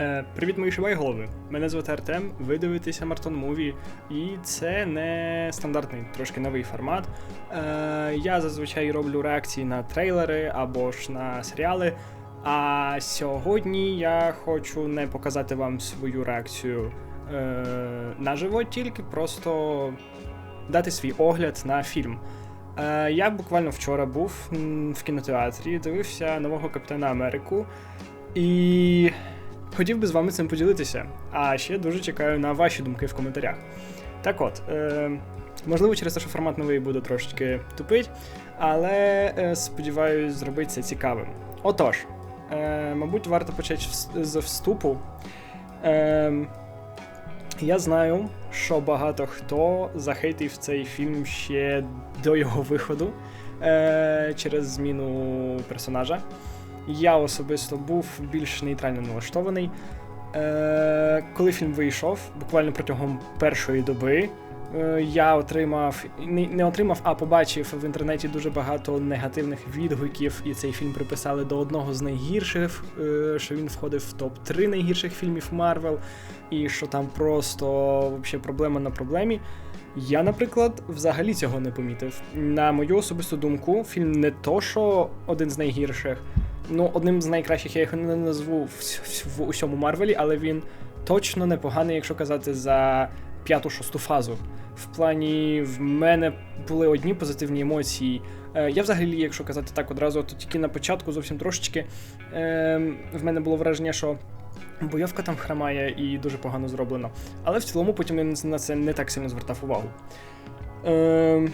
Е, привіт, мої шибайголови. Мене звати Артем, ви дивитеся Мартон Муві, і це не стандартний, трошки новий формат. Е, я зазвичай роблю реакції на трейлери або ж на серіали. А сьогодні я хочу не показати вам свою реакцію е, наживо, тільки просто дати свій огляд на фільм. Е, я буквально вчора був в кінотеатрі, дивився нового Капітана Америку. І хотів би з вами цим поділитися. А ще дуже чекаю на ваші думки в коментарях. Так от, е, можливо, через те, що формат новий буде трошечки тупить, але е, сподіваюсь зробити це цікавим. Отож, е, мабуть, варто почати з вступу. Е, я знаю, що багато хто захейтив цей фільм ще до його виходу е, через зміну персонажа. Я особисто був більш нейтрально налаштований. Е, коли фільм вийшов, буквально протягом першої доби, е, я отримав не, не отримав, а побачив в інтернеті дуже багато негативних відгуків, і цей фільм приписали до одного з найгірших, е, що він входив в топ-3 найгірших фільмів Марвел, і що там просто вообще проблема на проблемі. Я, наприклад, взагалі цього не помітив. На мою особисту думку, фільм не то, що один з найгірших, ну, одним з найкращих я його не назву в, в, усьому Марвелі, але він точно непоганий, якщо казати за п'яту-шосту фазу. В плані в мене були одні позитивні емоції. Е, я взагалі, якщо казати так одразу, то тільки на початку зовсім трошечки е, в мене було враження, що бойовка там хромає і дуже погано зроблено. Але в цілому потім я на це не так сильно звертав увагу. Е,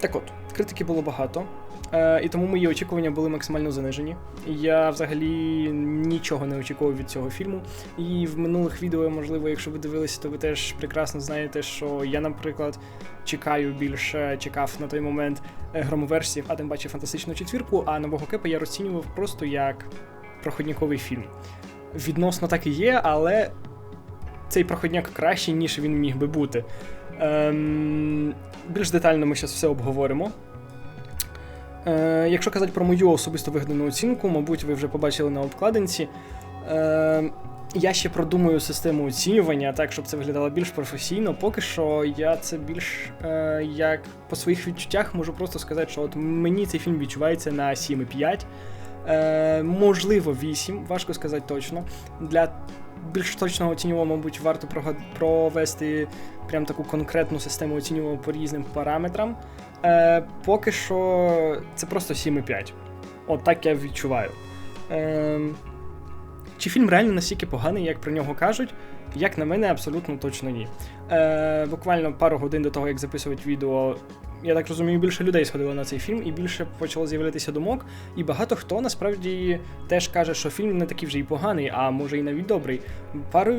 так от, критики було багато. Е, і тому мої очікування були максимально занижені. Я взагалі нічого не очікував від цього фільму. І в минулих відео, можливо, якщо ви дивилися, то ви теж прекрасно знаєте, що я, наприклад, чекаю більше, чекав на той момент е, громоверсів, а тим паче фантастичну четвірку, а нового кепа я розцінював просто як проходніковий фільм. Відносно так і є, але цей проходняк кращий, ніж він міг би бути. Ем, більш детально ми зараз все обговоримо. Е, якщо казати про мою особисто вигадану оцінку, мабуть, ви вже побачили на обкладинці. Е, я ще продумую систему оцінювання, так, щоб це виглядало більш професійно. Поки що я це більш е, як по своїх відчуттях можу просто сказати, що от мені цей фільм відчувається на 7,5. Е, можливо, 8, важко сказати точно. Для більш точного оцінювання, мабуть, варто провести прям таку конкретну систему оцінювання по різним параметрам. Е, поки що це просто 7,5. От так я відчуваю. Е, чи фільм реально настільки поганий, як про нього кажуть? Як на мене, абсолютно точно ні. Е, буквально пару годин до того, як записувати відео, я так розумію, більше людей сходило на цей фільм, і більше почало з'являтися думок. І багато хто насправді теж каже, що фільм не такий вже й поганий, а може і навіть добрий. Пару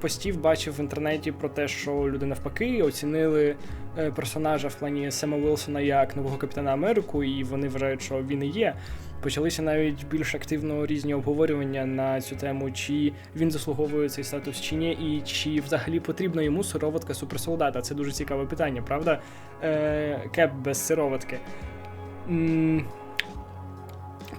постів бачив в інтернеті про те, що люди навпаки оцінили е, персонажа в плані Сема Вілсона як нового капітана Америку, і вони вважають, що він і є. Почалися навіть більш активно різні обговорювання на цю тему, чи він заслуговує цей статус чи ні, і чи взагалі потрібна йому сироватка суперсолдата. Це дуже цікаве питання, правда? Е, Кеп без сироватки. М,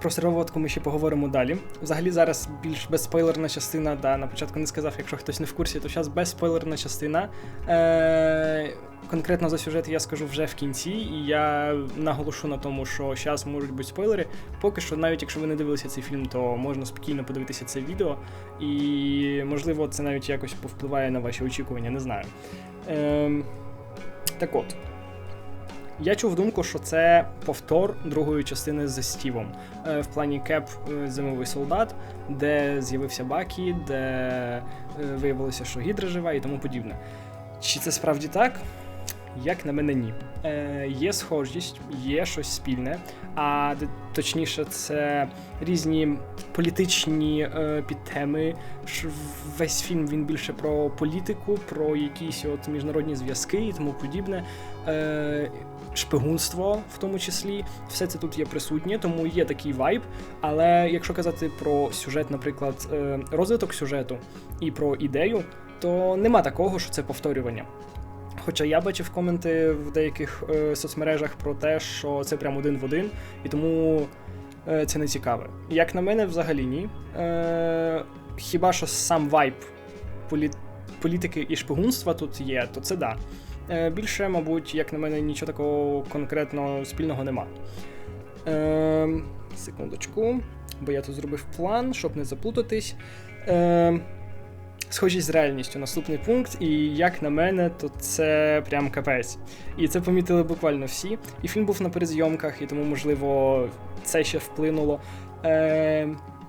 Про сироватку ми ще поговоримо далі. Взагалі зараз більш безспойлерна частина, да, на початку не сказав, якщо хтось не в курсі, то зараз безспойлерна частина. Е, конкретно за сюжет я скажу вже в кінці, і я наголошу на тому, що зараз можуть бути спойлери. Поки що, навіть якщо ви не дивилися цей фільм, то можна спокійно подивитися це відео, і можливо це навіть якось повпливає на ваші очікування, не знаю. Ем, так от. Я чув думку, що це повтор другої частини з Стівом. Е, в плані Кеп е, Зимовий солдат, де з'явився Бакі, де е, виявилося, що Гідра жива і тому подібне. Чи це справді так? Як на мене, ні. Е, є схожість, є щось спільне, а точніше, це різні політичні е, підтеми. Весь фільм він більше про політику, про якісь от міжнародні зв'язки і тому подібне. Е, шпигунство, в тому числі, все це тут є присутнє, тому є такий вайб. Але якщо казати про сюжет, наприклад, е, розвиток сюжету і про ідею, то нема такого, що це повторювання. Хоча я бачив коменти в деяких е, соцмережах про те, що це прям один в один, і тому е, це не цікаве. Як на мене, взагалі ні. Е, хіба що сам вайб полі... політики і шпигунства тут є, то це да. Е, більше, мабуть, як на мене, нічого такого конкретно спільного нема. Е, секундочку, бо я тут зробив план, щоб не заплутатись. Е, схожість з реальністю. Наступний пункт, і як на мене, то це прям капець. І це помітили буквально всі. І фільм був на перезйомках, і тому, можливо, це ще вплинуло. Е,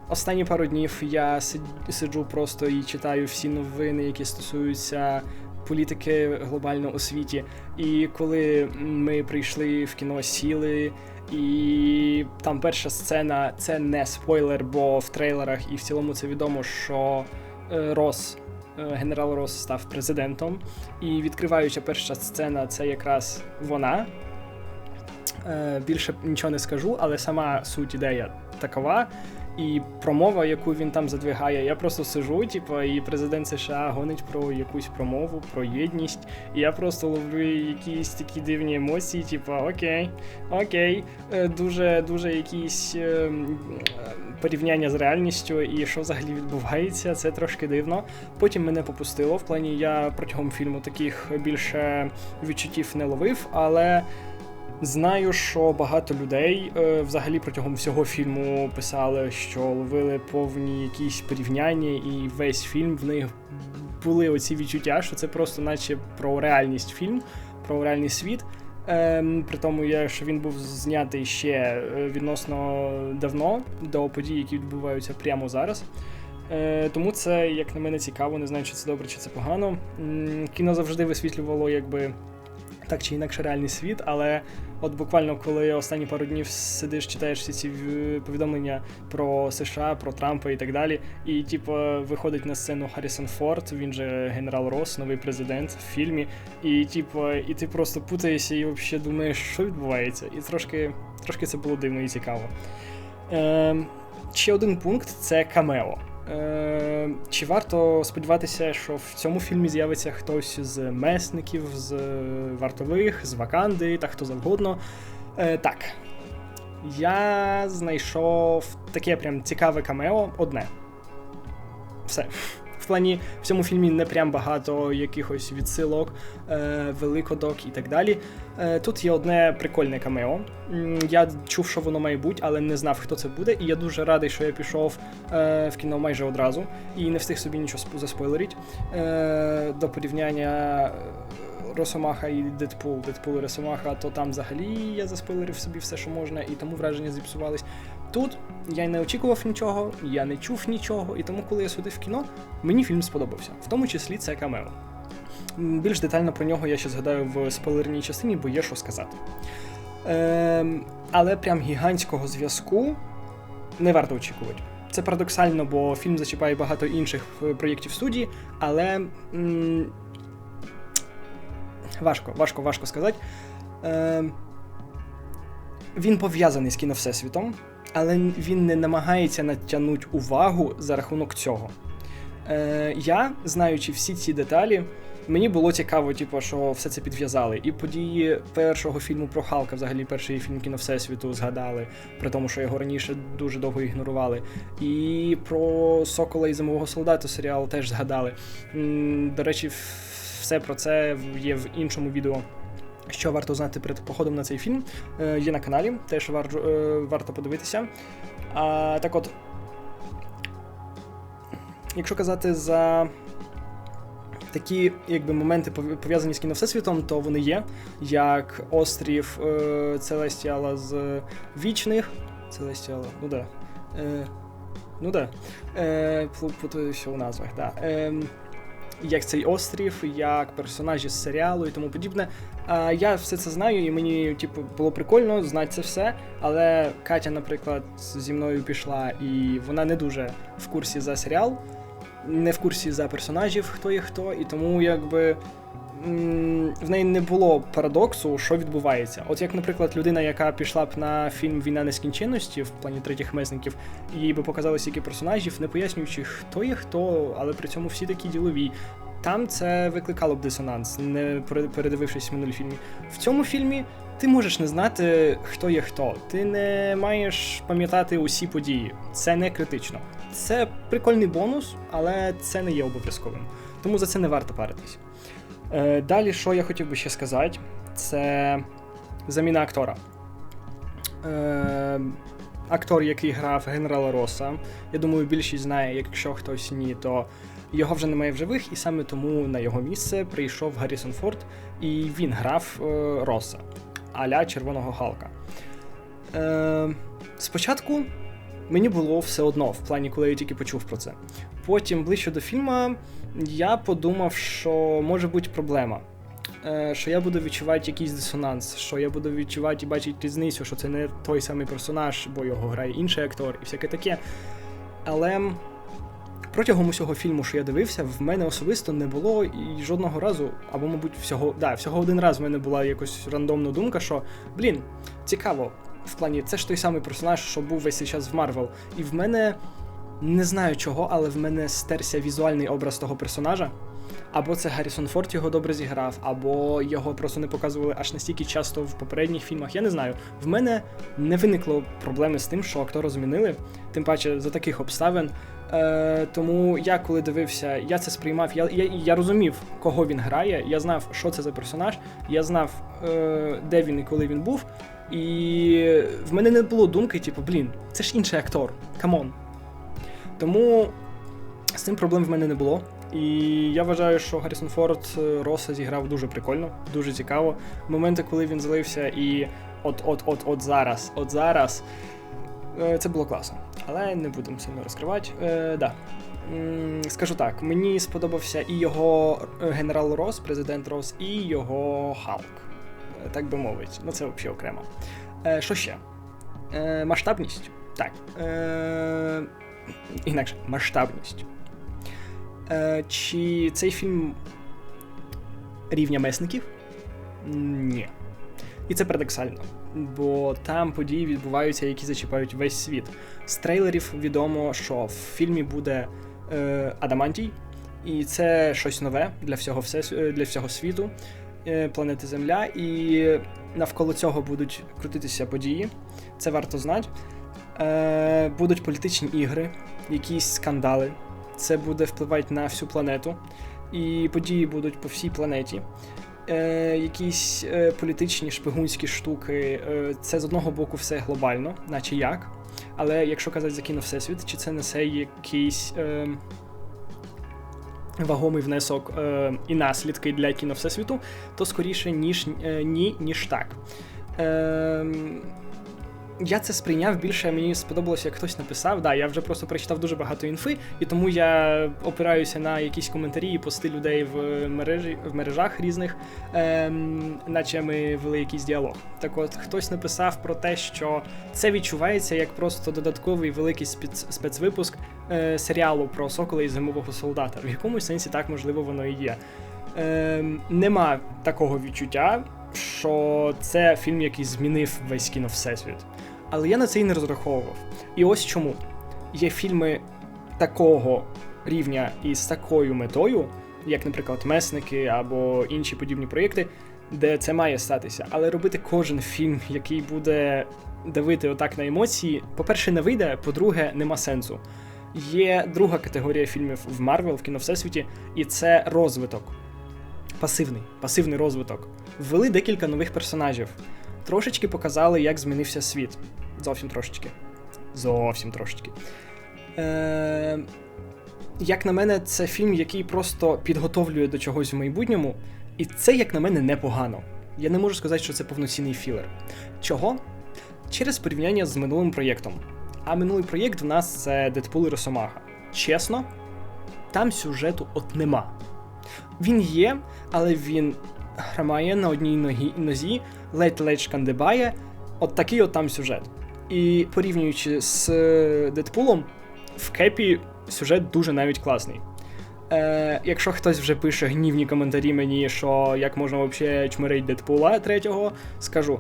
Останні пару днів я сиджу просто і читаю всі новини, які стосуються політики глобально у світі. І коли ми прийшли в кіно, сіли. І там перша сцена це не спойлер, бо в трейлерах і в цілому це відомо, що Рос, е, генерал Рос став президентом. І відкриваюча перша сцена це якраз вона. Е, більше нічого не скажу, але сама суть ідея такова. І промова, яку він там задвигає, я просто сижу, типу, і президент США гонить про якусь промову, про єдність. І я просто ловлю якісь такі дивні емоції, типу, окей, окей, дуже дуже якісь порівняння з реальністю і що взагалі відбувається, це трошки дивно. Потім мене попустило. В плані я протягом фільму таких більше відчуттів не ловив, але. Знаю, що багато людей е, взагалі протягом всього фільму писали, що ловили повні якісь порівняння, і весь фільм в них були оці відчуття, що це просто, наче про реальність фільм, про реальний світ. Ем, При тому, я, що він був знятий ще е, відносно давно до подій, які відбуваються прямо зараз. Е, Тому це, як на мене, цікаво, не знаю, чи це добре, чи це погано. Кіно завжди висвітлювало, якби так чи інакше реальний світ, але от буквально коли останні пару днів сидиш, читаєш всі ці повідомлення про США, про Трампа і так далі, і типу виходить на сцену Харрісон Форд, він же генерал Рос, новий президент в фільмі, і типу, і ти просто путаєшся і взагалі думаєш, що відбувається, і трошки, трошки це було дивно і цікаво. Е, Ще один пункт це камео. Е, Чи варто сподіватися, що в цьому фільмі з'явиться хтось з месників, з вартових, з Ваканди та хто завгодно? Е, Так. Я знайшов таке прям цікаве камео одне. Все. В плані в цьому фільмі не прям багато якихось відсилок, е, великодок і так далі. Е, Тут є одне прикольне камео. Я чув, що воно має бути, але не знав, хто це буде. І я дуже радий, що я пішов е, в кіно майже одразу і не встиг собі нічого заспойлерити. Е, До порівняння. Росомаха і Дедпул, Дедпул і Росомаха, то там взагалі я заспойлерив собі все, що можна, і тому враження зіпсувались. Тут я не очікував нічого, я не чув нічого, і тому, коли я сходив в кіно, мені фільм сподобався, в тому числі це камео. Більш детально про нього я ще згадаю в спойлерній частині, бо є що сказати. Ем, Але прям гігантського зв'язку не варто очікувати. Це парадоксально, бо фільм зачіпає багато інших е, проєктів студії, але м важко, важко, важко сказати. Ем, Він пов'язаний з кіно Всесвітом але він не намагається натягнути увагу за рахунок цього. Е, Я, знаючи всі ці деталі, мені було цікаво, типу, що все це підв'язали. І події першого фільму про Халка, взагалі перший фільм кіно Всесвіту згадали, при тому, що його раніше дуже довго ігнорували. І про Сокола і Зимового солдата серіал теж згадали. До речі, все про це є в іншому відео. Що варто знати перед походом на цей фільм, е, є на каналі, теж варто, е, варто подивитися. А, Так от, якщо казати за такі якби, моменти пов'язані з кіно Всесвітом, то вони є, як острів е, Целестіала з Вічних. Целестіала, ну да. Е, Ну да. Е, Плутаюся у назвах, да. Е, як цей острів, як персонажі з серіалу і тому подібне. Я все це знаю, і мені типу, було прикольно знати це все. Але Катя, наприклад, зі мною пішла, і вона не дуже в курсі за серіал, не в курсі за персонажів, хто є хто, і тому якби. В неї не було парадоксу, що відбувається. От як, наприклад, людина, яка пішла б на фільм Війна нескінченності в плані третіх месників, їй би показали стільки персонажів, не пояснюючи, хто є хто, але при цьому всі такі ділові. Там це викликало б дисонанс, не передивившись в минулі фільмі. В цьому фільмі ти можеш не знати, хто є хто. Ти не маєш пам'ятати усі події. Це не критично. Це прикольний бонус, але це не є обов'язковим. Тому за це не варто паритись. Е, далі, що я хотів би ще сказати, це заміна актора. Е, актор, який грав генерала Роса, я думаю, більшість знає, якщо хтось ні, то його вже немає в живих, і саме тому на його місце прийшов Гаррісон Форд, і він грав е, Роса, аля Червоного Халка. Е, спочатку мені було все одно, в плані, коли я тільки почув про це. Потім, ближче до фільму, я подумав, що може бути проблема. Е, Що я буду відчувати якийсь дисонанс, що я буду відчувати і бачити різницю, що це не той самий персонаж, бо його грає інший актор і всяке таке. Але протягом усього фільму, що я дивився, в мене особисто не було і жодного разу, або, мабуть, всього да, всього один раз в мене була якось рандомна думка, що блін, цікаво, в плані це ж той самий персонаж, що був весь цей час в Марвел. І в мене не знаю чого, але в мене стерся візуальний образ того персонажа. Або це Гаррісон Форд його добре зіграв, або його просто не показували аж настільки часто в попередніх фільмах. Я не знаю. В мене не виникло проблеми з тим, що актора змінили, тим паче за таких обставин. Е, Тому я коли дивився, я це сприймав. Я я, я розумів, кого він грає. Я знав, що це за персонаж. Я знав, е, де він і коли він був. І в мене не було думки, типу, блін, це ж інший актор. Камон. Тому з цим проблем в мене не було. І я вважаю, що Гаррісон Форд е, Роса зіграв дуже прикольно, дуже цікаво. Моменти, коли він злився, і от-от-от-от зараз, от зараз. е, Це було класно. Але не будемо сильно розкривати. Е, да. Скажу так, мені сподобався і його е, генерал Рос, президент Рос, і його Халк. Так би мовити. Ну це взагалі окремо. Е, Що ще? Е, Масштабність. Так. Е, Інакше, масштабність. Е, Чи цей фільм рівня месників? Ні. І це парадоксально, бо там події відбуваються, які зачіпають весь світ. З трейлерів відомо, що в фільмі буде е, Адамантій, і це щось нове для всього, всес... е, для всього світу, е, планети Земля, і навколо цього будуть крутитися події. Це варто знати. Е, будуть політичні ігри, якісь скандали. Це буде впливати на всю планету, і події будуть по всій планеті. Е, якісь е, політичні шпигунські штуки. Е, це з одного боку все глобально, наче як. Але якщо казати за кіно Всесвіт, чи це несе якийсь е, вагомий внесок е, і наслідки для кіно Всесвіту, то скоріше ніж е, ні, ніж так. Е, я це сприйняв більше, мені сподобалося, як хтось написав. Да, я вже просто прочитав дуже багато інфи, і тому я опираюся на якісь коментарі і пости людей в мережі в мережах різних, ем, наче ми вели якийсь діалог. Так от хтось написав про те, що це відчувається як просто додатковий великий спец, спецвипуск е, серіалу про сокола і зимового солдата. В якомусь сенсі так можливо воно і є. Ем, нема такого відчуття, що це фільм, який змінив весь кіно Всесвіт. Але я на це і не розраховував. І ось чому. Є фільми такого рівня і з такою метою, як, наприклад, Месники або інші подібні проєкти, де це має статися. Але робити кожен фільм, який буде давити отак на емоції, по-перше, не вийде, по-друге, нема сенсу. Є друга категорія фільмів в Марвел, в кіно Всесвіті, і це розвиток. Пасивний, пасивний розвиток. Ввели декілька нових персонажів. Трошечки показали, як змінився світ. Зовсім трошечки. Зовсім трошечки. Е, як на мене, це фільм, який просто підготовлює до чогось в майбутньому, і це, як на мене, непогано. Я не можу сказати, що це повноцінний філер. Чого? Через порівняння з минулим проєктом. А минулий проєкт в нас це Дедпул і Росомаха. Чесно, там сюжету от нема. Він є, але він хромає на одній ногі, нозі, ледь-ледь шкандибає. От такий от там сюжет. І порівнюючи з е, Дедпулом, в Кепі сюжет дуже навіть класний. Е, якщо хтось вже пише гнівні коментарі мені, що як можна взагалі чмирить Дедпула третього, скажу.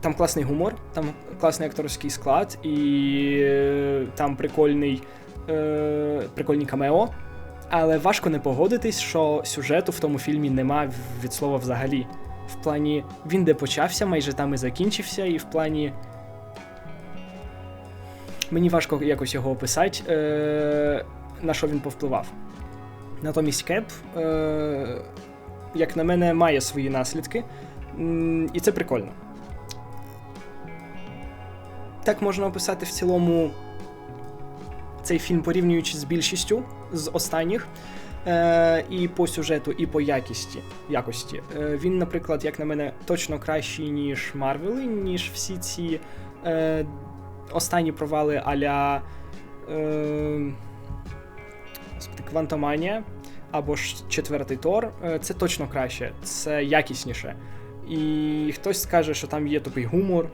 Там класний гумор, там класний акторський склад, і е, там прикольний, е, прикольні камео. Але важко не погодитись, що сюжету в тому фільмі нема від слова взагалі. В плані він де почався, майже там і закінчився, і в плані. Мені важко якось його описати, е, на що він повпливав. Натомість Кеп, е, як на мене, має свої наслідки, і це прикольно. Так можна описати в цілому цей фільм, порівнюючи з більшістю з останніх. Е, і по сюжету, і по якісті. якості. Е, він, наприклад, як на мене, точно кращий, ніж Марвели, ніж всі ці е, останні провали а-ля е, Квантоманія або ж четвертий Тор. Е, це точно краще, це якісніше. І хтось скаже, що там є тупий гумор,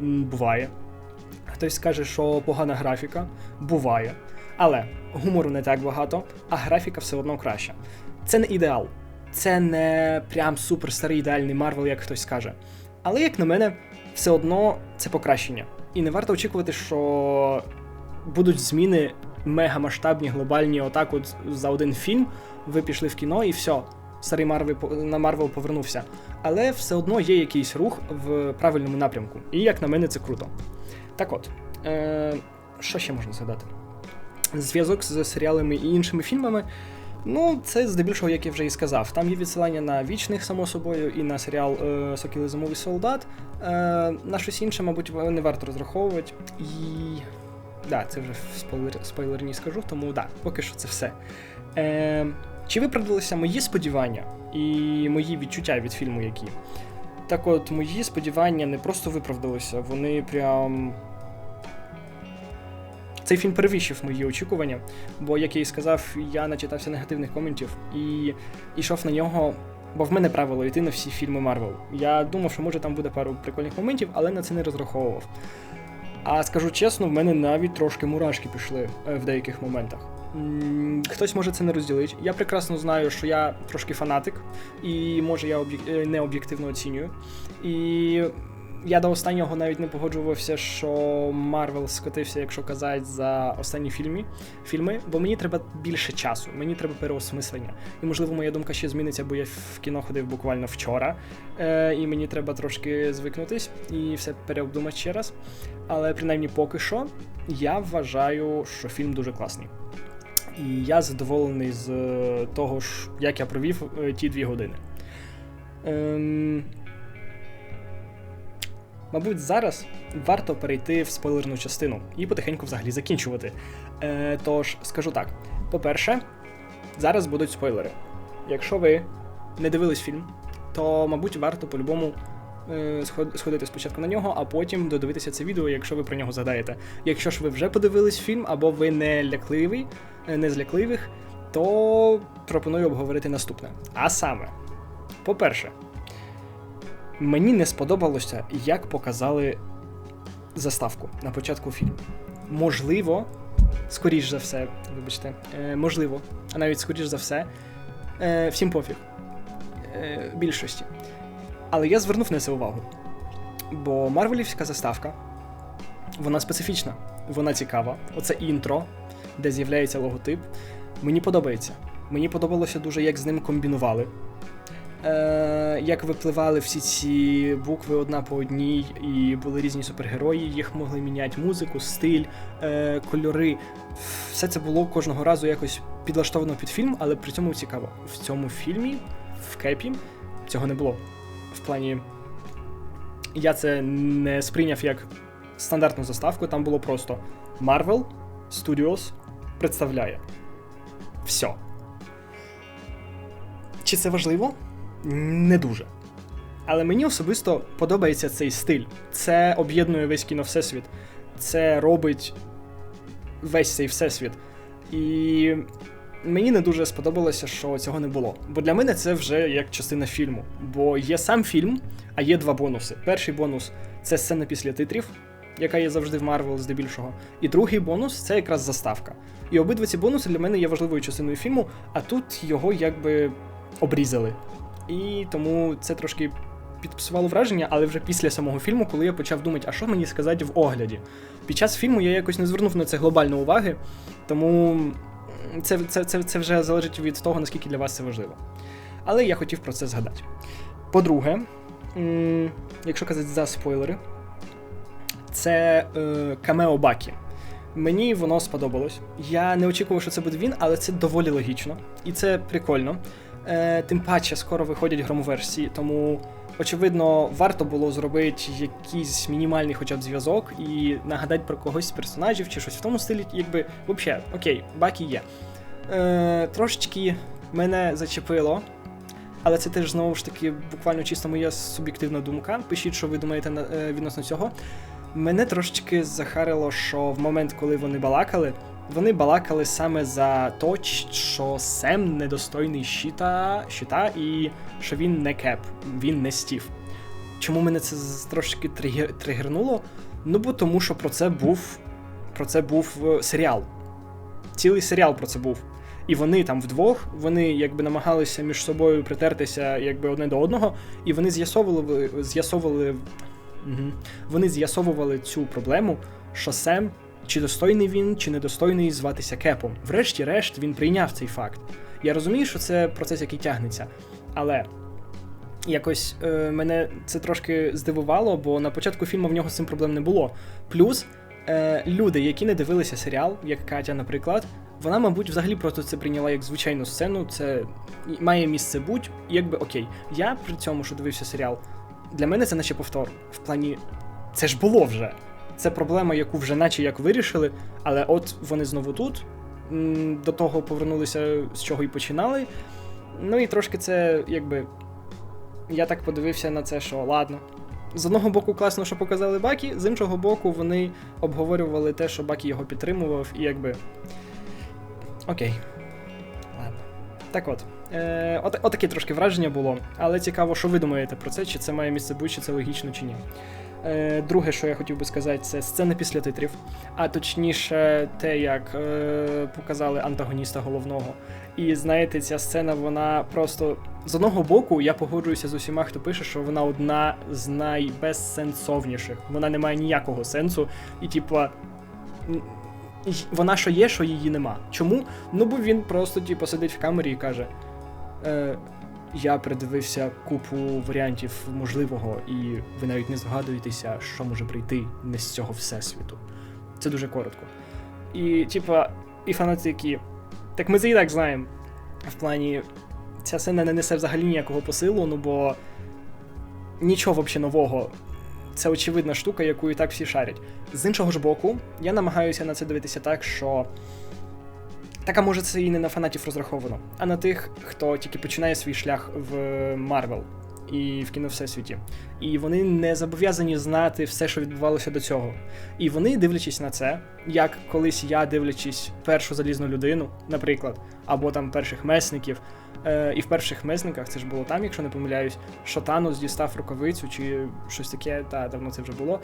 буває. Хтось скаже, що погана графіка, буває. Але гумору не так багато, а графіка все одно краща. Це не ідеал. Це не прям супер старий ідеальний Марвел, як хтось скаже. Але, як на мене, все одно це покращення. І не варто очікувати, що будуть зміни мегамасштабні, глобальні, отак от за один фільм. Ви пішли в кіно і все. Старий Марвел на Марвел повернувся. Але все одно є якийсь рух в правильному напрямку. І як на мене, це круто. Так от, е, що ще можна згадати? Зв'язок з серіалами і іншими фільмами. Ну, це здебільшого, як я вже і сказав. Там є відсилання на вічних, само собою, і на серіал е, Сокіли Зимовий солдат. Е, на щось інше, мабуть, не варто розраховувати. І. Да, це вже в спойлер, спойлерні скажу, тому да, поки що це все. Е, чи виправдалися мої сподівання і мої відчуття від фільму, які? Так от, мої сподівання не просто виправдалися, вони прям. Цей фільм перевищив мої очікування, бо, як я і сказав, я начитався негативних коментів і йшов на нього, бо в мене правило йти на всі фільми Марвел. Я думав, що може там буде пару прикольних моментів, але на це не розраховував. А скажу чесно, в мене навіть трошки мурашки пішли е, в деяких моментах. Хтось може це не розділити. Я прекрасно знаю, що я трошки фанатик, і може я об'єк- е, не об'єктивно оцінюю. І я до останнього навіть не погоджувався, що Марвел скотився, якщо казати, за останні фільми, фільми, бо мені треба більше часу, мені треба переосмислення. І можливо, моя думка ще зміниться, бо я в кіно ходив буквально вчора, е, і мені треба трошки звикнутись і все переобдумати ще раз. Але принаймні поки що я вважаю, що фільм дуже класний. І я задоволений з того, як я провів е, ті дві години. Ем... Мабуть, зараз варто перейти в спойлерну частину і потихеньку взагалі закінчувати. Е, тож, скажу так: по-перше, зараз будуть спойлери. Якщо ви не дивились фільм, то, мабуть, варто по-любому е, сходити спочатку на нього, а потім додивитися це відео, якщо ви про нього згадаєте. Якщо ж ви вже подивились фільм, або ви не лякливий, е, не з лякливих, то пропоную обговорити наступне. А саме, по-перше, мені не сподобалося, як показали заставку на початку фільму. Можливо, скоріш за все, вибачте, е, можливо, а навіть скоріш за все, е, всім пофіг. Е, більшості. Але я звернув на це увагу. Бо Марвелівська заставка, вона специфічна, вона цікава. Оце інтро, де з'являється логотип. Мені подобається. Мені подобалося дуже, як з ним комбінували. Е, як випливали всі ці букви одна по одній, і були різні супергерої, їх могли міняти музику, стиль, е, кольори. Все це було кожного разу якось підлаштовано під фільм, але при цьому цікаво. В цьому фільмі, в кепі, цього не було. В плані. Я це не сприйняв як стандартну заставку, там було просто Marvel Studios представляє. Все. Чи це важливо? Не дуже. Але мені особисто подобається цей стиль. Це об'єднує весь кіно Всесвіт. Це робить весь цей всесвіт. І мені не дуже сподобалося, що цього не було. Бо для мене це вже як частина фільму. Бо є сам фільм, а є два бонуси. Перший бонус це сцена після титрів, яка є завжди в Марвел здебільшого. І другий бонус це якраз заставка. І обидва ці бонуси для мене є важливою частиною фільму, а тут його якби обрізали. І тому це трошки підписувало враження, але вже після самого фільму, коли я почав думати, а що мені сказати в огляді. Під час фільму я якось не звернув на це глобально уваги, тому це, це, це, це вже залежить від того, наскільки для вас це важливо. Але я хотів про це згадати. По-друге, якщо казати за спойлери, це е, камео Бакі. Мені воно сподобалось. Я не очікував, що це буде він, але це доволі логічно. І це прикольно. Е, Тим паче, скоро виходять громоверсії, тому, очевидно, варто було зробити якийсь мінімальний хоча б зв'язок і нагадати про когось з персонажів чи щось в тому стилі, якби, взагалі, окей, бакі є. Е, Трошечки мене зачепило. Але це теж знову ж таки буквально чисто моя суб'єктивна думка. Пишіть, що ви думаєте на, е, відносно цього. Мене трошечки захарило, що в момент, коли вони балакали, вони балакали саме за то, що Сем недостойний щита, щита і що він не кеп, він не стів. Чому мене це трошки тригер, тригернуло? Ну бо тому, що про це був про це був е, серіал. Цілий серіал про це був. І вони там вдвох, вони якби намагалися між собою притертися якби одне до одного, і вони з'ясовували з'ясовували. Вони з'ясовували цю проблему, що Сем, чи достойний він, чи недостойний зватися Кепом. Врешті-решт він прийняв цей факт. Я розумію, що це процес, який тягнеться, але якось е, мене це трошки здивувало, бо на початку фільму в нього з цим проблем не було. Плюс е, люди, які не дивилися серіал, як Катя, наприклад, вона, мабуть, взагалі просто це прийняла як звичайну сцену, це має місце будь, якби окей. Я при цьому, що дивився серіал, для мене це наче повтор. В плані, це ж було вже. Це проблема, яку вже наче як вирішили, але от вони знову тут. До того повернулися, з чого і починали. Ну і трошки це, якби. Я так подивився на це, що ладно. З одного боку, класно, що показали Бакі, з іншого боку, вони обговорювали те, що Бакі його підтримував, і якби. Окей. Ладно. Так от. Е, от, отаке трошки враження було, але цікаво, що ви думаєте про це, чи це має місце бути, чи це логічно, чи ні. Е, друге, що я хотів би сказати, це сцена після титрів, а точніше, те, як е, показали антагоніста головного. І знаєте, ця сцена, вона просто з одного боку, я погоджуюся з усіма, хто пише, що вона одна з найбезсенсовніших. Вона не має ніякого сенсу, і типа. Вона що є, що її нема. Чому? Ну бо він просто, типу, сидить в камері і каже: е, Я придивився купу варіантів можливого, і ви навіть не згадуєтеся, що може прийти не з цього всесвіту. Це дуже коротко. І, типа, і фанати, які. Так ми це і так знаємо. В плані, ця сцена не несе взагалі ніякого посилу, ну бо нічого взагалі нового. Це очевидна штука, яку і так всі шарять. З іншого ж боку, я намагаюся на це дивитися так, що. Так, а може це і не на фанатів розраховано, а на тих, хто тільки починає свій шлях в Марвел і в кіно всесвіті. І вони не зобов'язані знати все, що відбувалося до цього. І вони, дивлячись на це, як колись я дивлячись першу залізну людину, наприклад, або там перших месників. Е, і в перших месниках це ж було там, якщо не помиляюсь, що Танос дістав рукавицю чи щось таке, та давно це вже було.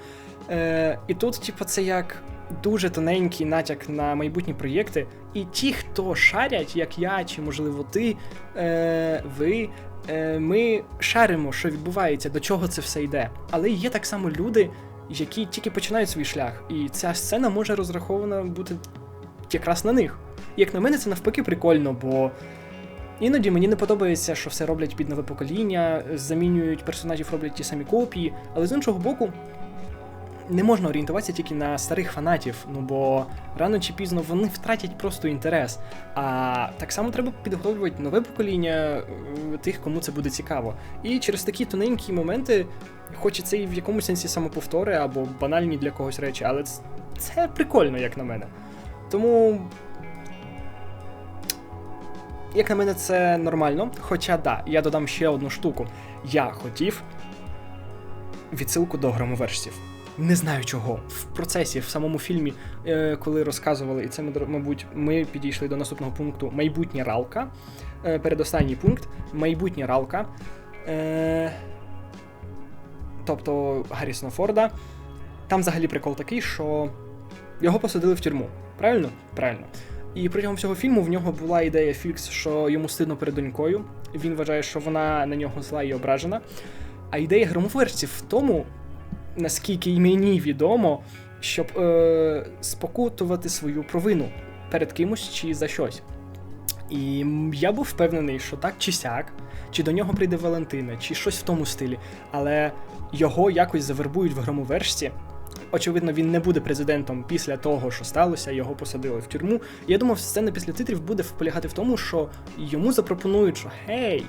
Е, і тут, типу, це як дуже тоненький натяк на майбутні проєкти. І ті, хто шарять, як я, чи можливо ти, е, ви. е, Ми шаримо, що відбувається, до чого це все йде. Але є так само люди, які тільки починають свій шлях, і ця сцена може розрахована бути якраз на них. Як на мене, це навпаки прикольно, бо іноді мені не подобається, що все роблять під нове покоління, замінюють персонажів, роблять ті самі копії, але з іншого боку. Не можна орієнтуватися тільки на старих фанатів, ну бо рано чи пізно вони втратять просто інтерес. А так само треба підготовлювати нове покоління е, тих, кому це буде цікаво. І через такі тоненькі моменти, хоч і це і в якомусь сенсі самоповтори або банальні для когось речі, але це, це прикольно, як на мене. Тому. Як на мене, це нормально. Хоча да, я додам ще одну штуку. Я хотів відсилку до громовершців. Не знаю чого. В процесі, в самому фільмі, е, коли розказували, і це ми, мабуть, ми підійшли до наступного пункту майбутня ралка. Е, передостанній пункт майбутня ралка. Е, тобто Гаррісона Форда. Там взагалі прикол такий, що його посадили в тюрму. Правильно? Правильно. І протягом всього фільму в нього була ідея фікс, що йому стидно перед донькою. Він вважає, що вона на нього зла і ображена. А ідея громоверців в тому, наскільки й мені відомо, щоб е, спокутувати свою провину перед кимось чи за щось. І я був впевнений, що так чи сяк, чи до нього прийде Валентина, чи щось в тому стилі, але його якось завербують в громовершці, Очевидно, він не буде президентом після того, що сталося, його посадили в тюрму. Я думав, сцена після титрів буде полягати в тому, що йому запропонують, що гей,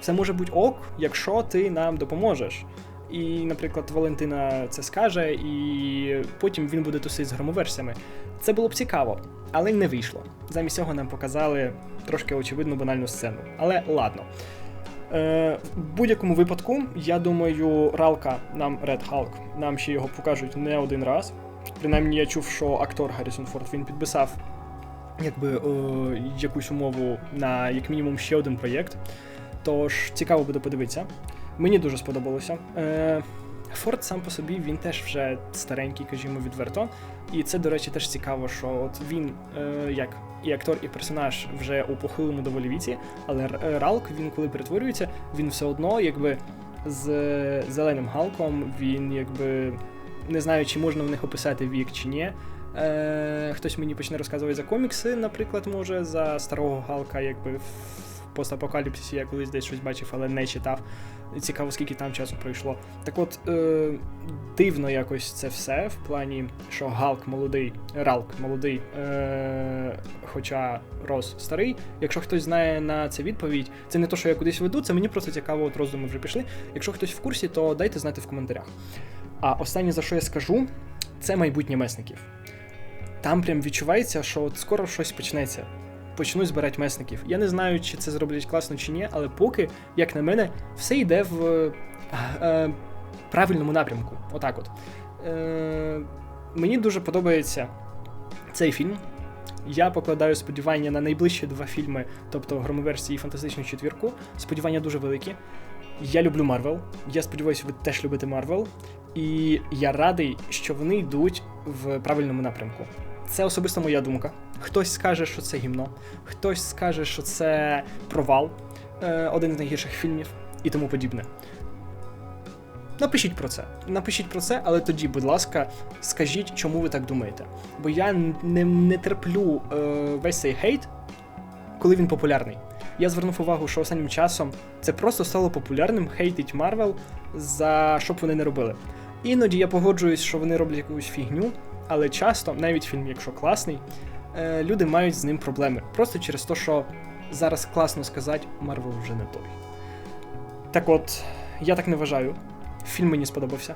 все може бути ок, якщо ти нам допоможеш. І, наприклад, Валентина це скаже, і потім він буде тусити з громоверсями. Це було б цікаво, але не вийшло. Замість цього нам показали трошки очевидну банальну сцену. Але ладно. Е, в будь-якому випадку, я думаю, Ралка нам Red Hulk, нам ще його покажуть не один раз. Принаймні, я чув, що актор Гаррісон Форд він підписав якби, о, якусь умову на як мінімум ще один проєкт. Тож цікаво буде подивитися. Мені дуже сподобалося. Е, Форд сам по собі він теж вже старенький, кажімо відверто. І це, до речі, теж цікаво, що от він е, як і актор, і персонаж вже у похилому доволі віці, але е, Ралк, він коли перетворюється, він все одно якби з зеленим Галком, він якби не знаю, чи можна в них описати вік чи ні. Е, хтось мені почне розказувати за комікси, наприклад, може, за старого Галка, якби постапокаліпсисі я колись десь щось бачив, але не читав. Цікаво, скільки там часу пройшло. Так от, е, дивно якось це все в плані, що Галк молодий, Ралк молодий, е, хоча Рос старий. Якщо хтось знає на це відповідь, це не то, що я кудись веду, це мені просто цікаво, от роздуми вже пішли. Якщо хтось в курсі, то дайте знати в коментарях. А останнє, за що я скажу, це майбутнє месників. Там прям відчувається, що от скоро щось почнеться. Почнуть збирати месників. Я не знаю, чи це зроблять класно чи ні, але поки, як на мене, все йде в е, е, правильному напрямку. Отак от. Е, мені дуже подобається цей фільм. Я покладаю сподівання на найближчі два фільми, тобто громоверсії і фантастичну четвірку. Сподівання дуже великі. Я люблю Марвел. Я сподіваюся, ви теж любите Марвел. І я радий, що вони йдуть в правильному напрямку. Це особисто моя думка. Хтось скаже, що це гімно, хтось скаже, що це провал, е, один з найгірших фільмів і тому подібне. Напишіть про це. Напишіть про це, але тоді, будь ласка, скажіть, чому ви так думаєте. Бо я не, не терплю е, весь цей хейт, коли він популярний. Я звернув увагу, що останнім часом це просто стало популярним хейтить Марвел за що б вони не робили. Іноді я погоджуюсь, що вони роблять якусь фігню, але часто, навіть фільм, якщо класний, е, люди мають з ним проблеми. Просто через те, що зараз класно сказати, Марвел вже не той. Так от, я так не вважаю. Фільм мені сподобався.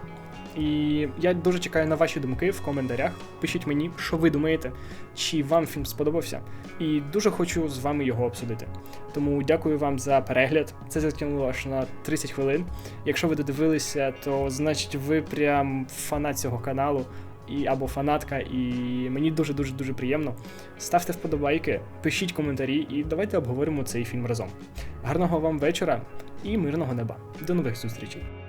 І я дуже чекаю на ваші думки в коментарях. Пишіть мені, що ви думаєте, чи вам фільм сподобався. І дуже хочу з вами його обсудити. Тому дякую вам за перегляд. Це затягнуло аж на 30 хвилин. Якщо ви додивилися, то значить ви прям фанат цього каналу і або фанатка, і мені дуже дуже дуже приємно. Ставте вподобайки, пишіть коментарі, і давайте обговоримо цей фільм разом. Гарного вам вечора і мирного неба. До нових зустрічей!